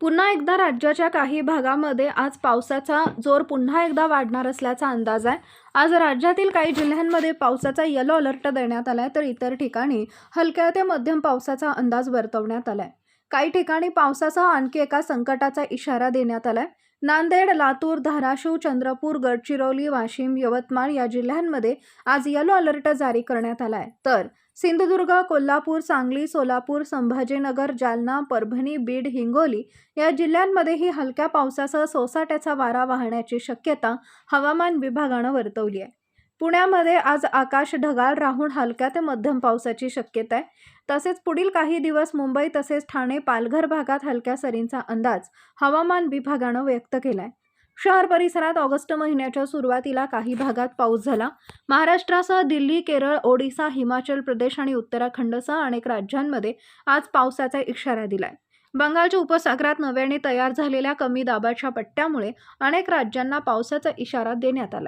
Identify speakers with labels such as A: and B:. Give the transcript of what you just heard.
A: पुन्हा एकदा राज्याच्या काही भागामध्ये आज पावसाचा जोर पुन्हा एकदा वाढणार असल्याचा अंदाज आहे. आज राज्यातील काही जिल्ह्यांमध्ये पावसाचा येलो अलर्ट देण्यात आलाय तर इतर ठिकाणी हलक्या ते मध्यम पावसाचा अंदाज वर्तवण्यात आलाय. काही ठिकाणी पावसासह आणखी एका संकटाचा इशारा देण्यात आलाय. नांदेड लातूर धाराशिव चंद्रपूर गडचिरोली वाशिम यवतमाळ या जिल्ह्यांमध्ये आज येलो अलर्ट जारी करण्यात आला आहे तर सिंधुदुर्ग कोल्हापूर सांगली सोलापूर संभाजीनगर जालना परभणी बीड हिंगोली या जिल्ह्यांमध्येही हलक्या पावसासह सोसाट्याचा वारा वाहण्याची शक्यता हवामान विभागानं वर्तवली आहे. पुण्यामध्ये आज आकाश ढगाळ राहून हलक्या ते मध्यम पावसाची शक्यता आहे. तसेच पुढील काही दिवस मुंबई तसेच ठाणे पालघर भागात हलक्या सरींचा अंदाज हवामान विभागानं व्यक्त केलाय. शहर परिसरात ऑगस्ट महिन्याच्या सुरुवातीला काही भागात पाऊस झाला. महाराष्ट्रासह दिल्ली केरळ ओडिसा हिमाचल प्रदेश आणि उत्तराखंडसह अनेक राज्यांमध्ये आज पावसाचा इशारा दिलाय. बंगालच्या उपसागरात नव्याने तयार झालेल्या कमी दाबाच्या पट्ट्यामुळे अनेक राज्यांना पावसाचा इशारा देण्यात आला